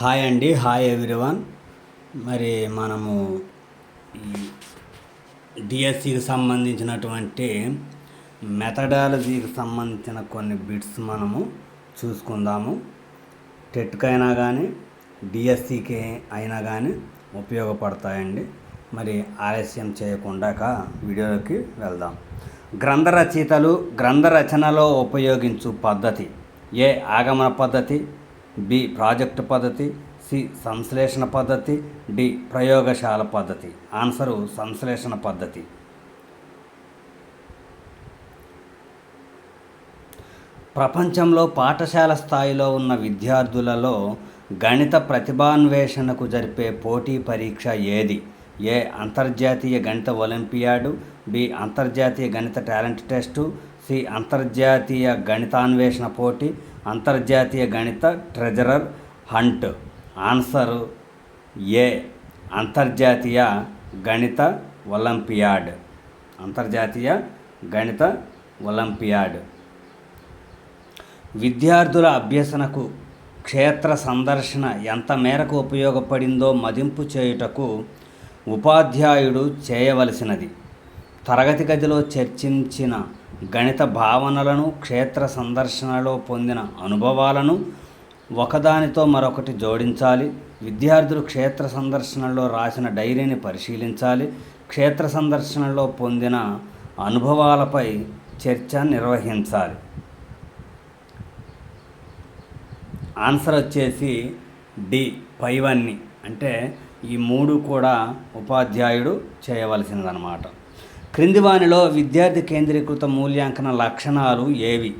Hi అండి hi everyone. మరి మనము డిఎస్సికి సంబంధించినటువంటి మెథడాలజీకి సంబంధించిన కొన్ని బిట్స్ మనము చూసుకుందాము. టెట్కైనా కానీ డిఎస్సికి అయినా కానీ ఉపయోగపడతాయండి. మరి ఆలస్యం చేయకుండా వీడియోలోకి వెళ్దాం. గ్రంథ రచయితలు గ్రంథ రచనలో ఉపయోగించు పద్ధతి. ఏ ఆగమన పద్ధతి? బి ప్రాజెక్టు పద్ధతి సి సంశ్లేషణ పద్ధతి డి ప్రయోగశాల పద్ధతి. ఆన్సరు సంశ్లేషణ పద్ధతి. ప్రపంచంలో పాఠశాల స్థాయిలో ఉన్న విద్యార్థులలో గణిత ప్రతిభాన్వేషణకు జరిపే పోటీ పరీక్ష ఏది? ఏ అంతర్జాతీయ గణిత ఒలింపియాడు బి అంతర్జాతీయ గణిత టాలెంట్ టెస్టు శ్రీ అంతర్జాతీయ గణితాన్వేషణ పోటీ అంతర్జాతీయ గణిత ట్రెజరర్ హంట్. ఆన్సర్ ఏ అంతర్జాతీయ గణిత ఒలింపియాడ్. అంతర్జాతీయ గణిత ఒలింపియాడ్. విద్యార్థుల అభ్యసనకు క్షేత్ర సందర్శన ఎంత మేరకు ఉపయోగపడిందో మదింపు చేయుటకు ఉపాధ్యాయుడు చేయవలసినది. తరగతి గదిలో చర్చించిన గణిత భావనలను క్షేత్ర సందర్శనలో పొందిన అనుభవాలను ఒకదానితో మరొకటి జోడించాలి. విద్యార్థులు క్షేత్ర సందర్శనలో రాసిన డైరీని పరిశీలించాలి. క్షేత్ర సందర్శనలో పొందిన అనుభవాలపై చర్చ నిర్వహించాలి. ఆన్సర్ వచ్చేసి డి పైవన్నీ. అంటే ఈ మూడు కూడా ఉపాధ్యాయుడు చేయవలసినదనమాట క్రింది వానిలో విద్యార్థి కేంద్రీకృత మూల్యాంకన లక్షణాలు ఏవి?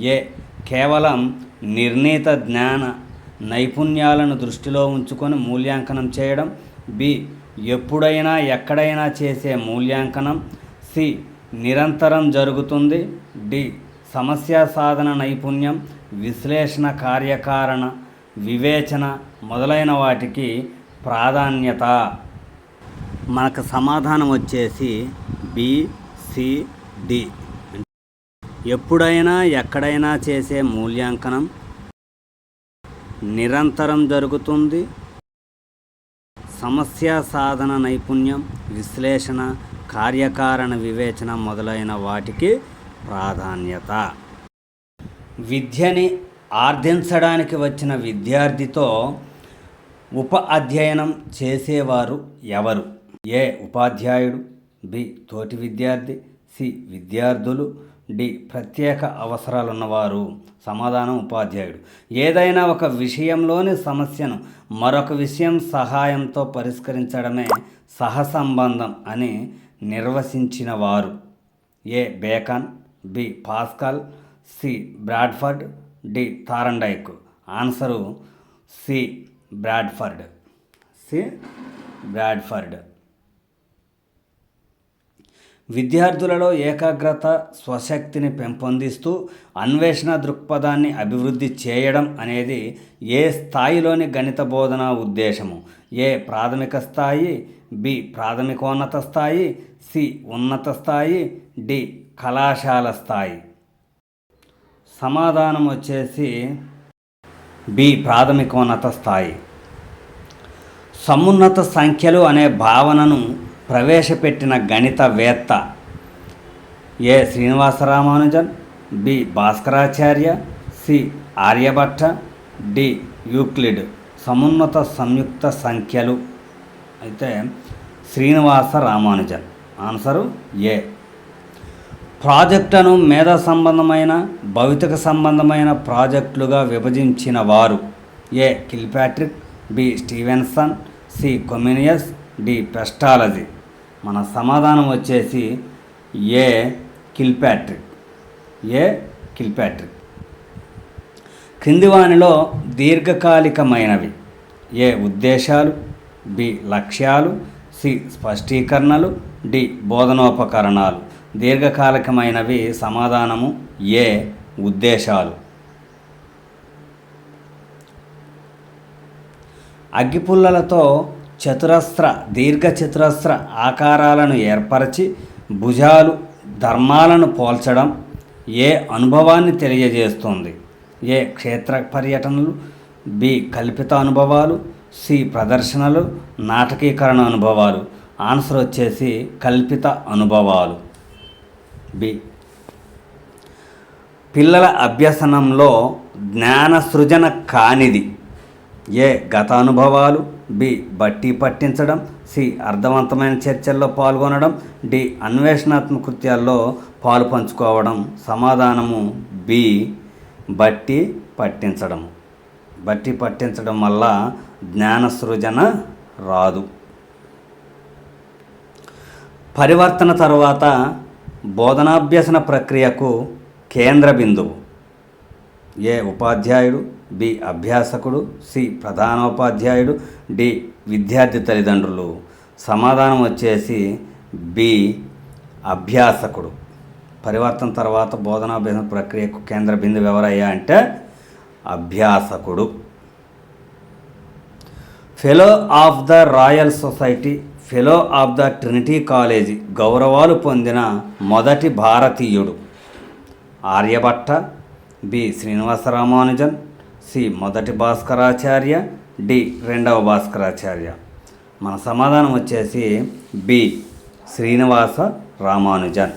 ఏ. కేవలం నిర్ణీత జ్ఞాన నైపుణ్యాలను దృష్టిలో ఉంచుకొని మూల్యాంకనం చేయడం. బి. ఎప్పుడైనా ఎక్కడైనా చేసే మూల్యాంకనం. సి. నిరంతరం జరుగుతుంది. డి. సమస్య సాధన నైపుణ్యం విశ్లేషణ కార్యకారణ వివేచన మొదలైన వాటికి ప్రాధాన్యత. మనకు సమాధానం వచ్చేసి బిసిడి ఎప్పుడైనా ఎక్కడైనా చేసే మూల్యాంకనం నిరంతరం జరుగుతుంది. సమస్య సాధన నైపుణ్యం విశ్లేషణ కార్యకారణ వివేచన మొదలైన వాటికి ప్రాధాన్యత. విద్యని ఆర్ధించడానికి వచ్చిన విద్యార్థితో ఉప అధ్యయనం చేసేవారు ఎవరు? ఏ ఉపాధ్యాయుడు బి తోటి విద్యార్థి సి విద్యార్థులు డి ప్రత్యేక అవసరాలున్నవారు. సమాధానం ఉపాధ్యాయుడు. ఏదైనా ఒక విషయంలోని సమస్యను మరొక విషయం సహాయంతో పరిష్కరించడమే సహసంబంధం అని నిర్వచించిన వారు A Bacon B Pascal C Bradford D Thorndike. Answer C Bradford. C Bradford. విద్యార్థులలో ఏకాగ్రత స్వశక్తిని పెంపొందిస్తూ అన్వేషణ దృక్పథాన్ని అభివృద్ధి చేయడం అనేది ఏ స్థాయిలోని గణిత బోధన ఉద్దేశము? ఏ ప్రాథమిక స్థాయి బి ప్రాథమికోన్నత స్థాయి సి ఉన్నత స్థాయి డి కళాశాల స్థాయి? సమాధానం వచ్చేసి బి ప్రాథమికోన్నత స్థాయి. సమున్నత సంఖ్యలు అనే భావనను ప్రవేశపెట్టిన గణితవేత్త A Srinivasa Ramanujan B Bhaskaracharya C Aryabhata D Euclid. సమున్నత సంయుక్త సంఖ్యలు. అయితే శ్రీనివాస రామానుజన్ ఆన్సరు ఏ. ప్రాజెక్టును మేధా సంబంధమైన భౌతిక సంబంధమైన ప్రాజెక్టులుగా విభజించిన వారు A Kilpatrick B Stevenson C Comenius D Pestalozzi. మన సమాధానం వచ్చేసి ఏ కిల్పాట్రిక్ ఏ కిల్పాట్రిక్ క్రింది వానిలో దీర్ఘకాలికమైనవి. ఏ ఉద్దేశాలు బి లక్ష్యాలు సి స్పష్టీకరణలు డి బోధనోపకరణాలు. దీర్ఘకాలికమైనవి సమాధానము ఏ ఉద్దేశాలు. అగ్గిపుల్లలతో చతురస్ర దీర్ఘ చతురస్ర ఆకారాలను ఏర్పరచి భుజాలు ధర్మాలను పోల్చడం ఏ అనుభవాన్ని తెలియజేస్తుంది? ఏ క్షేత్ర పర్యటనలు బి కల్పిత అనుభవాలు సి ప్రదర్శనలు నాటకీకరణ అనుభవాలు. ఆన్సర్ వచ్చేసి కల్పిత అనుభవాలు. బి. పిల్లల అభ్యసనంలో జ్ఞాన సృజన కానిది. ఏ గతానుభవాలు? బి బట్టి పట్టించడం. సి అర్థవంతమైన చర్చల్లో పాల్గొనడం. డి అన్వేషణాత్మక కృత్యాల్లో పాలు పంచుకోవడం. సమాధానము బి బట్టి పట్టించడం. బట్టి పట్టించడం వల్ల జ్ఞాన సృజన రాదు. పరివర్తన తర్వాత బోధనాభ్యసన ప్రక్రియకు కేంద్ర బిందువు. ఏ ఉపాధ్యాయుడు బి అభ్యాసకుడు సి ప్రధానోపాధ్యాయుడు డి విద్యార్థి తల్లిదండ్రులు. సమాధానం వచ్చేసి బి అభ్యాసకుడు. పరివర్తన తర్వాత బోధనాభ్యాసన ప్రక్రియకు కేంద్ర బిందువు ఎవరయ్యా అంటే అభ్యాసకుడు. Fellow of the Royal Society fellow of the Trinity College గౌరవాలు పొందిన మొదటి భారతీయుడు. ఆర్యభట్ట బి శ్రీనివాస రామానుజన్ సి మొదటి భాస్కరాచార్య డి రెండవ భాస్కరాచార్య. మన సమాధానం వచ్చేసి బి శ్రీనివాస రామానుజన్.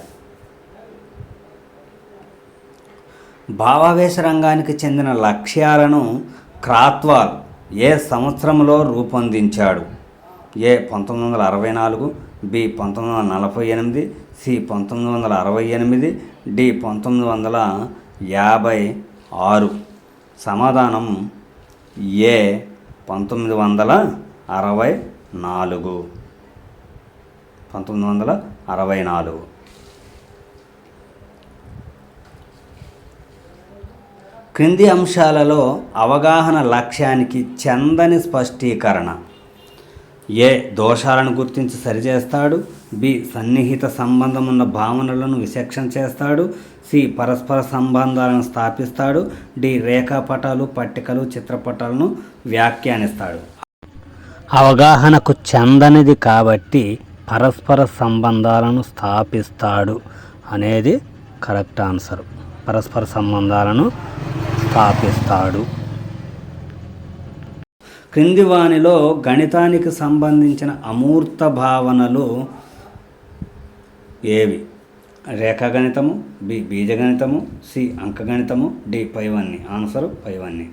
భావావేశ రంగానికి చెందిన లక్ష్యాలను క్రాత్వాల్ ఏ సంవత్సరంలో రూపొందించాడు? ఏ పంతొమ్మిది వందల అరవై నాలుగు బి పంతొమ్మిది వందల నలభై ఎనిమిది సి పంతొమ్మిది వందల అరవై ఎనిమిది డి పంతొమ్మిది వందల యాభై ఆరు. సమాధానం ఏ పంతొమ్మిది వందల అరవై నాలుగు. పంతొమ్మిది వందల అరవై నాలుగు. క్రింది అంశాలలో అవగాహన లక్ష్యానికి చెందని స్పష్టీకరణ. ఏ దోషాలను గుర్తించి సరిచేస్తాడు? బి సన్నిహిత సంబంధం ఉన్న భావనలను విశక్షణ చేస్తాడు. సి పరస్పర సంబంధాలను స్థాపిస్తాడు. డి రేఖాపటాలు పట్టికలు చిత్రపటాలను వ్యాఖ్యానిస్తాడు. అవగాహనకు చెందనిది కాబట్టి పరస్పర సంబంధాలను స్థాపిస్తాడు అనేది కరెక్ట్ ఆన్సర్. పరస్పర సంబంధాలను స్థాపిస్తాడు. క్రింది వానిలో గణితానికి సంబంధించిన అమూర్త భావనలు ఏవి? రేఖాగణితము బి బీజగణితము సి అంకగణితము డి పైవన్ని. ఆన్సరు పైవన్ని.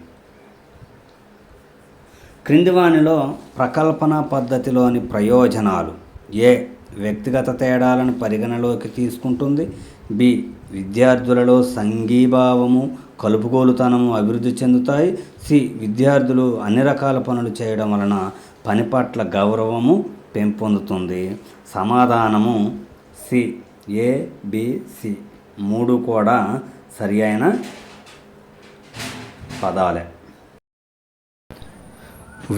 క్రిందివానిలో ప్రకల్పన పద్ధతిలోని ప్రయోజనాలు. ఏ వ్యక్తిగత తేడాలను పరిగణలోకి తీసుకుంటుంది. బి విద్యార్థులలో సంఘీభావము కలుపుగోలుతనము అభివృద్ధి చెందుతాయి. సి విద్యార్థులు అన్ని రకాల పనులు చేయడం వలన పని పట్ల గౌరవము పెంపొందుతుంది. సమాధానము సి ఏ బి సి మూడు కూడా సరి అయిన పదాలే.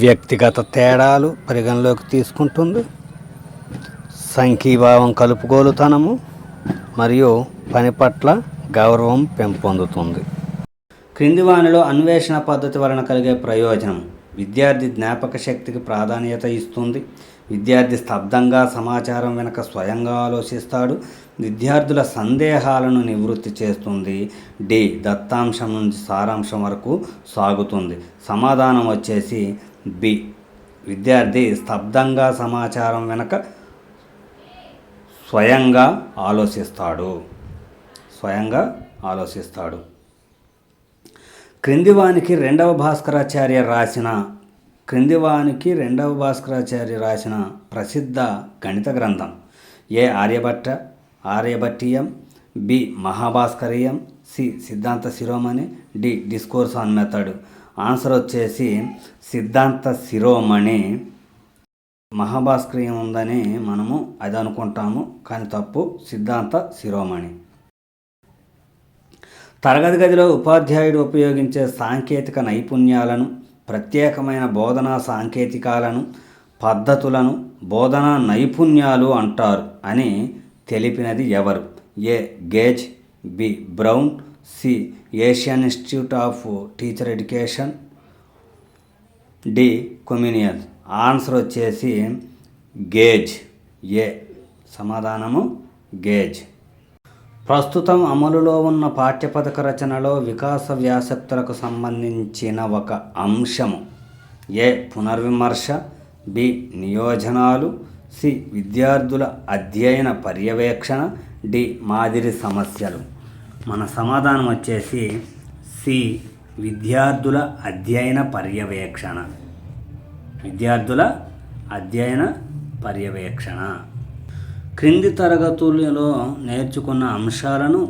వ్యక్తిగత తేడాలు పరిగణలోకి తీసుకుంటుంది. సంఘీభావం కలుపుగోలుతనము మరియు పని పట్ల గౌరవం పెంపొందుతుంది. క్రింది వానిలో అన్వేషణ పద్ధతి వలన కలిగే ప్రయోజనం విద్యార్థి జ్ఞాపక శక్తికి ప్రాధాన్యత ఇస్తుంది. విద్యార్థి స్తబ్దంగా సమాచారం వెనుక స్వయంగా ఆలోచిస్తాడు. విద్యార్థుల సందేహాలను నివృత్తి చేస్తుంది. డి. దత్తాంశం నుంచి సారాంశం వరకు సాగుతుంది. సమాధానం వచ్చేసి బి. విద్యార్థి స్తబ్దంగా సమాచారం వెనుక స్వయంగా ఆలోచిస్తాడు. స్వయంగా ఆలోచిస్తాడు. క్రిందివానికి రెండవ భాస్కరాచార్య రాసిన క్రిందివానికి రెండవ భాస్కరాచార్య రాసిన ప్రసిద్ధ గణిత గ్రంథం. A Aryabhata Aryabhatiyam B Mahabhaskariyam C Siddhanta Shiromani D Discourse on Method. Answer వచ్చేసి సిద్ధాంత శిరోమణి. మహాభాస్కరీయం ఉందని మనము అది అనుకుంటాము కానీ తప్పు సిద్ధాంత శిరోమణి. తరగతి గదిలో ఉపాధ్యాయుడు ఉపయోగించే సాంకేతిక నైపుణ్యాలను ప్రత్యేకమైన బోధనా సాంకేతికాలను పద్ధతులను బోధనా నైపుణ్యాలు అంటారు అని తెలిపినది ఎవరు? A. Gage B. Brown C. Asian Institute of Teacher Education D. కొమ్యూనియన్. Answer వచ్చేసి గేజ్. ఏ. సమాధానము గేజ్. ప్రస్తుతం అమలులో ఉన్న పాఠ్యపథక రచనలో వికాస వ్యాసక్తులకు సంబంధించిన ఒక అంశము. ఏ. పునర్విమర్శ బి. నియోజనాలు సి. విద్యార్థుల అధ్యయన పర్యవేక్షణ డి. మాదిరి సమస్యలు. మన సమాధానం వచ్చేసి సి. విద్యార్థుల అధ్యయన పర్యవేక్షణ. విద్యార్థుల అధ్యయన పర్యవేక్షణ. క్రింది తరగతులలో నేర్చుకున్న అంశాలను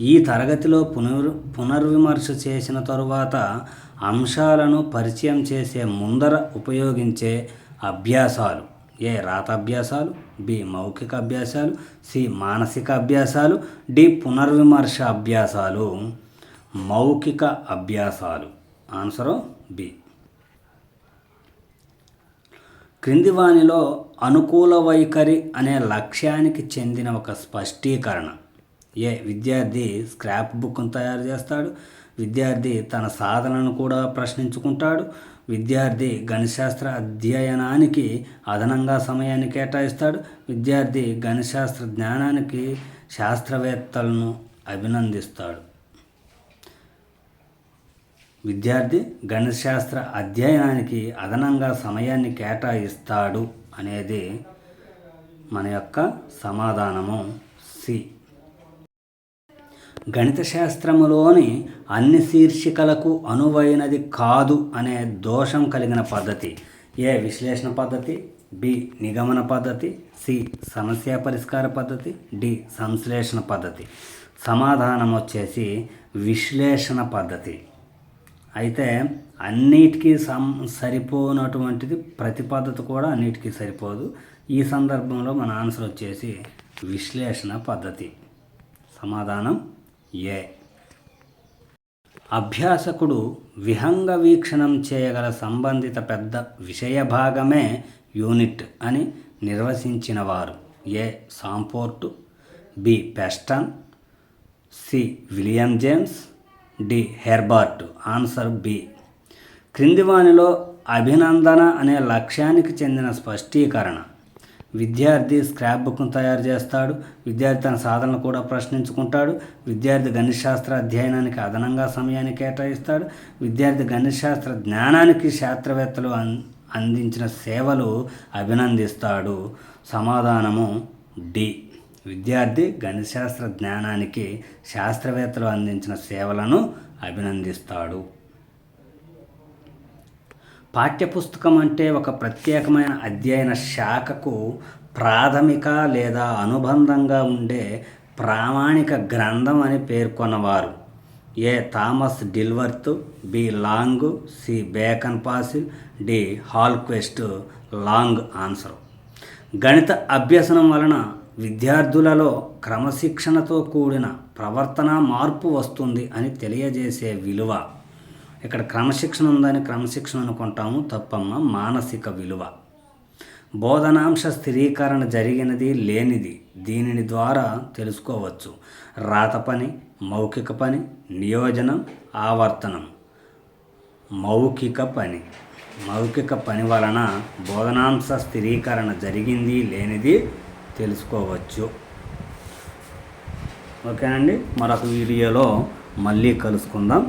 ఈ తరగతిలో పునర్ పునర్విమర్శ చేసిన తరువాత అంశాలను పరిచయం చేసే ముందర ఉపయోగించే అభ్యాసాలు. ఏ రాత అభ్యాసాలు బి మౌఖిక అభ్యాసాలు సి మానసిక అభ్యాసాలు డి పునర్విమర్శ అభ్యాసాలు. మౌఖిక అభ్యాసాలు. Answer B. క్రింది వానిలో అనుకూల వైఖరి అనే లక్ష్యానికి చెందిన ఒక స్పష్టీకరణ. ఏ విద్యార్థి స్క్రాప్ బుక్ను తయారు చేస్తాడు. విద్యార్థి తన సాధనను కూడా ప్రశ్నించుకుంటాడు. విద్యార్థి గణితశాస్త్ర అధ్యయనానికి అదనంగా సమయాన్ని కేటాయిస్తాడు. విద్యార్థి గణితశాస్త్ర జ్ఞానానికి శాస్త్రవేత్తలను అభినందిస్తాడు. విద్యార్థి గణితశాస్త్ర అధ్యయనానికి అదనంగా సమయాన్ని కేటాయిస్తాడు అనేది మన యొక్క సమాధానము. సి. గణిత శాస్త్రములోని అన్ని శీర్షికలకు అనువైనది కాదు అనే దోషం కలిగిన పద్ధతి. ఏ విశ్లేషణ పద్ధతి? బి. నిగమన పద్ధతి. సి. సమస్య పరిష్కార పద్ధతి. డి. సంశ్లేషణ పద్ధతి. సమాధానం వచ్చేసి విశ్లేషణ పద్ధతి. అయితే అన్నిటికీ సం సరిపోనటువంటిది ప్రతి పద్ధతి కూడా అన్నిటికీ సరిపోదు. ఈ సందర్భంలో మన ఆన్సర్ వచ్చేసి విశ్లేషణ పద్ధతి. సమాధానం ఏ. అభ్యాసకుడు విహంగ వీక్షణం చేయగల సంబంధిత పెద్ద విషయ భాగమే యూనిట్ అని నిర్వచించినవారు ఏ. సాంపోర్టు B. పెస్టన్ C. William James D Herbart. Answer B. క్రింది వానిలో అభినందన అనే లక్ష్యానికి చెందిన స్పష్టీకరణ. విద్యార్థి స్క్రాప్ బుక్ను తయారు చేస్తాడు విద్యార్థి తన సాధనలు కూడా ప్రశ్నించుకుంటాడు విద్యార్థి గణితశాస్త్ర అధ్యయనానికి అదనంగా సమయాన్ని కేటాయిస్తాడు విద్యార్థి గణితశాస్త్ర జ్ఞానానికి శాస్త్రవేత్తలు అన్ అందించిన సేవలు అభినందిస్తాడు. సమాధానము డి. విద్యార్థి గణితశాస్త్ర జ్ఞానానికి శాస్త్రవేత్తలు అందించిన సేవలను అభినందిస్తాడు. పాఠ్యపుస్తకం అంటే ఒక ప్రత్యేకమైన అధ్యయన శాఖకు ప్రాథమిక లేదా అనుబంధంగా ఉండే ప్రామాణిక గ్రంథం అని పేర్కొన్నవారు. A. Thomas Dilworth B. Long C. Bacon Basil D. Hallquest long answer. గణిత అభ్యసనం వలన విద్యార్థులలో క్రమశిక్షణతో కూడిన ప్రవర్తన మార్పు వస్తుంది అని తెలియజేసే విలువ. ఇక్కడ క్రమశిక్షణ ఉందని క్రమశిక్షణ అనుకుంటాము తప్పమ్మ మానసిక విలువ. బోధనాంశ స్థిరీకరణ జరిగినది లేనిది దీనిని ద్వారా తెలుసుకోవచ్చు. రాత పని మౌఖిక పని నియోజనం ఆవర్తనం. మౌఖిక పని. మౌఖిక పని వలన బోధనాంశ స్థిరీకరణ జరిగింది లేనిది తెలుసుకోవచ్చు. ఓకేనండి? మరొక వీడియోలో మళ్ళీ కలుసుకుందాం.